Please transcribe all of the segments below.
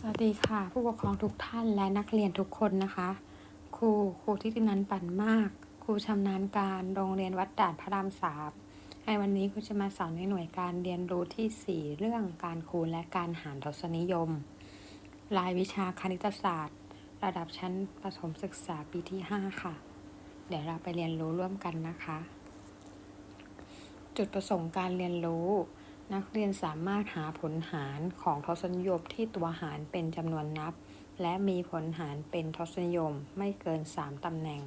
สวัสดีค่ะ ผู้ปกครองทุกท่านและนักเรียนทุกคนนะคะ ครูครูทิตินันปั่นมาก ครูชำนาญการโรงเรียนวัดด่านพระรามสามในวันนี้ครูจะมาสอนในหน่วยการเรียนรู้ที่ 4 เรื่องการคูณและการหารทศนิยม รายวิชาคณิตศาสตร์ ระดับชั้นประถมศึกษาปีที่ 5 ค่ะ เดี๋ยวเราไปเรียนรู้ร่วมกันนะคะ จุดประสงค์การเรียนรู้ นักเรียนสามารถหาผลหารของทศนิยมที่ตัวหารเป็นจำนวนนับ และมีผลหารเป็นทศนิยมไม่เกิน 3 ตำแหน่ง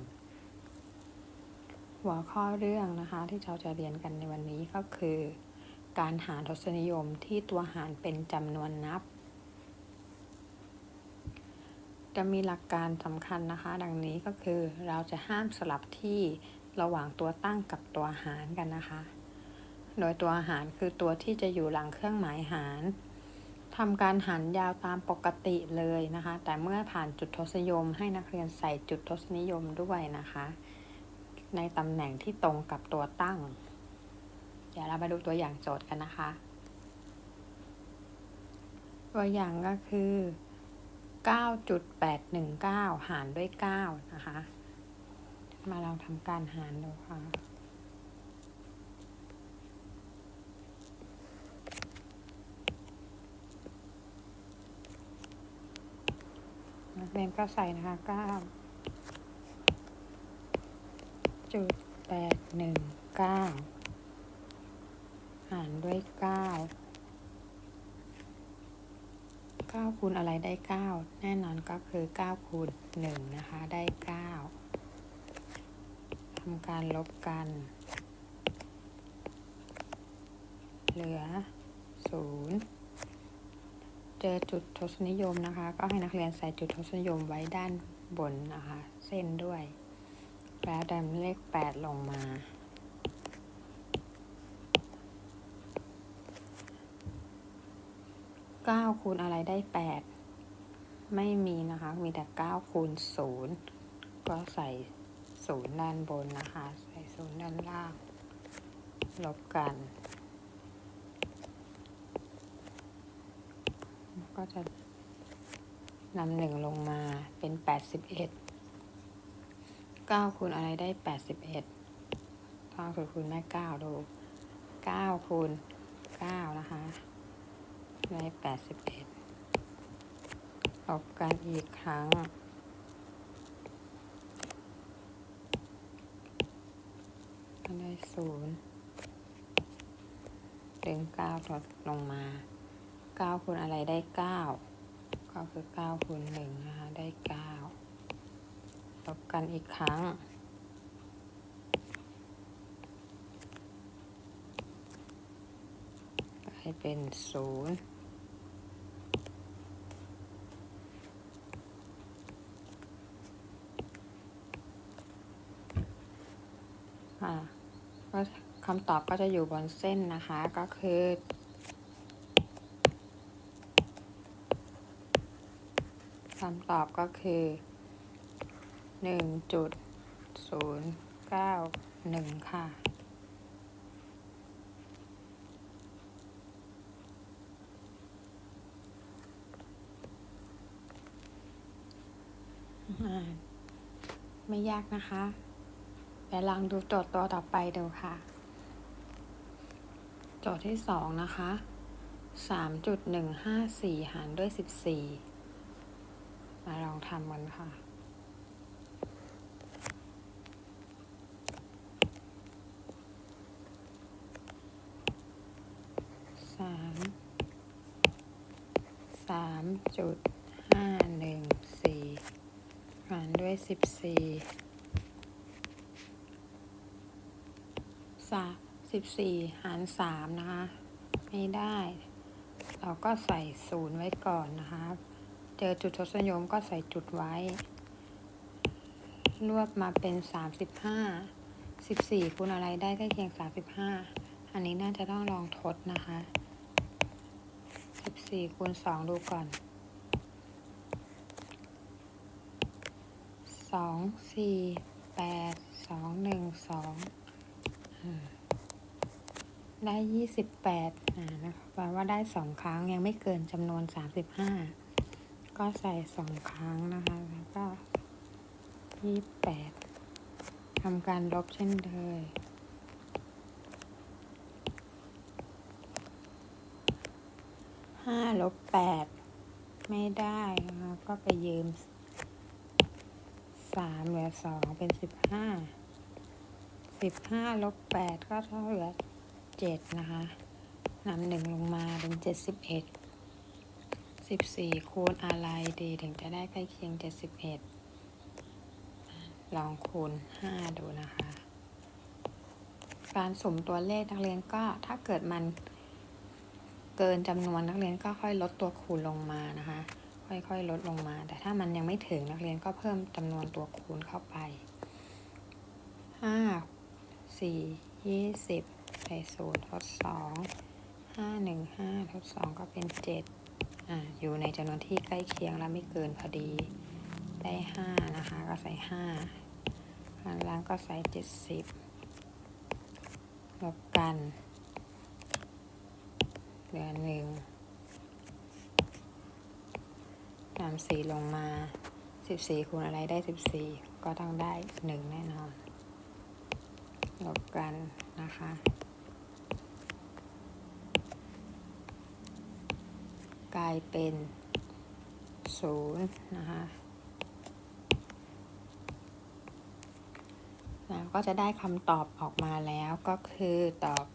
หัวข้อเรื่องนะคะที่เราจะเรียนกันในวันนี้ก็คือ การหารทศนิยมที่ตัวหารเป็นจำนวนนับ จะมีหลักการสำคัญนะคะ ดังนี้ก็คือเราจะห้ามสลับที่ระหว่างตัวตั้งกับตัวหารกันนะคะ โดยตัวหารคือตัวที่จะอยู่หลังเครื่องหมายหารทำการหารยาวตามปกติเลยนะคะ แต่เมื่อผ่านจุดทศนิยมให้นักเรียนใส่จุดทศนิยมด้วยนะคะ ในตำแหน่งที่ตรงกับตัวตั้ง เดี๋ยวเรามาดูตัวอย่างโจทย์กันนะคะ ตัวอย่างก็คือ 9.819 หารด้วย 9 นะคะ มาลองทำการหารดูค่ะ นักเรียนก็ใส่นะคะเก้าจุดแปดหนึ่งเก้าหารด้วยเก้าเก้าคูณอะไรได้เก้าแน่นอนก็คือเก้าคูณหนึ่งนะคะ ได้เก้าทำการลบกัน เหลือศูนย์ เจอจุดทศนิยมนะคะ ก็ให้นักเรียนใส่จุดทศนิยมไว้ด้านบนนะคะเส้นด้วย แล้วดันเลขแปดลงมา เก้าคูณอะไรได้แปดไม่มีนะคะ มีแต่เก้าคูณศูนย์ก็ใส่ศูนย์ด้านบนนะคะ ใส่ศูนย์ด้านล่าง ลบกัน ก็จะนำหนึ่งลงมาเป็นแปดสิบเอ็ดเก้าคูณอะไรได้แปดสิบเอ็ดทางสุดคูณแม่เก้าดูเก้าคูณเก้านะคะได้แปดสิบเอ็ดลบกันอีกครั้งก็ได้ศูนย์ดึงเก้าลดลงมา เก้าคูณอะไรได้เก้าก็คือเก้าคูณหนึ่งนะคะได้เก้าลบกันอีกครั้งกลายเป็นศูนย์ค่ะก็คำตอบก็จะอยู่บนเส้นนะคะก็คือ คำตอบก็คือหนึ่งจุดศูนย์เก้าหนึ่งค่ะ ไม่ยากนะคะแต่ลองดูโจทย์ตัวต่อไปดูค่ะ โจทย์ที่สองนะคะสามจุดหนึ่งห้าสี่หารด้วยสิบสี่ มาลองทำกันค่ะสามสามจุดห้าหนึ่งสี่หารด้วยสิบสี่สาสิบสี่หารสามนะคะ ไม่ได้ เราก็ใส่ศูนย์ไว้ก่อนนะคะ เจอจุดทศนิยมก็ใส่จุดไว้ รวบมาเป็นสามสิบห้าสิบสี่คูณอะไรได้ใกล้เคียงสามสิบห้าอันนี้น่าจะต้องลองทดนะคะสิบสี่คูณสองดูก่อนสองสี่แปดสองหนึ่งสองได้ยี่สิบแปดอ่านะคะแปลว่าได้สองครั้งยังไม่เกินจำนวนสามสิบห้า ก็ใส่สองครั้งนะคะ แล้วก็ยี่แปดทำการลบเช่นเคยห้าลบแปดไม่ได้นะคะ ก็ไปยืมสามเหลือสองเป็นสิบห้าสิบห้าลบแปดก็เท่าเหลือเจ็ดนะคะนำหนึ่งลงมาเป็นเจ็ดสิบเอ็ด สิบสี่คูณอะไรดีถึงจะได้ใกล้เคียงเจ็ดสิบเอ็ดลองคูณห้าดูนะคะ การสุ่มตัวเลขนักเรียนก็ถ้าเกิดมันเกินจำนวนนักเรียนก็ค่อยลดตัวคูณลงมานะคะ ค่อยๆ ลดลงมา แต่ถ้ามันยังไม่ถึงนักเรียนก็เพิ่มจำนวนตัวคูณเข้าไปห้าสี่ยี่สิบใส่ศูนย์ทดสองห้าหนึ่งห้าทดสองก็เป็นเจ็ด ออยู่ในจำนวนที่ใกล้เคียงและไม่เกินพอดี ได้ห้านะคะ ก็ใส่ห้าข้างล่างก็ใส่เจ็ดสิบลบกันเหลือหนึ่งนำสี่ลงมาสิบสี่คูณอะไรได้สิบสี่ก็ต้องได้หนึ่งแน่นอนลบกันนะคะ กลายเป็นศูนย์นะคะแล้วก็จะได้คำตอบออกมาแล้วก็คือตอบ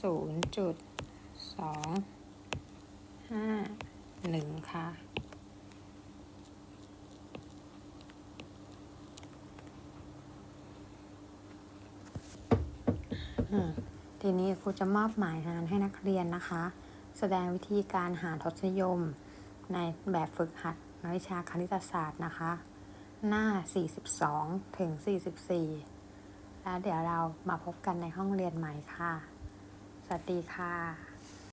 ศูนย์จุดสองห้าหนึ่งค่ะ อืม ทีนี้ครูจะมอบหมายงานให้นักเรียนนะคะ แสดงวิธีการหาทศนิยม ในแบบฝึกหัดนวิชาคณิตศาสตร์นะคะ หน้า 42 ถึง 44 แล้วเดี๋ยวเรามาพบกันในห้องเรียนใหม่ค่ะ สวัสดีค่ะ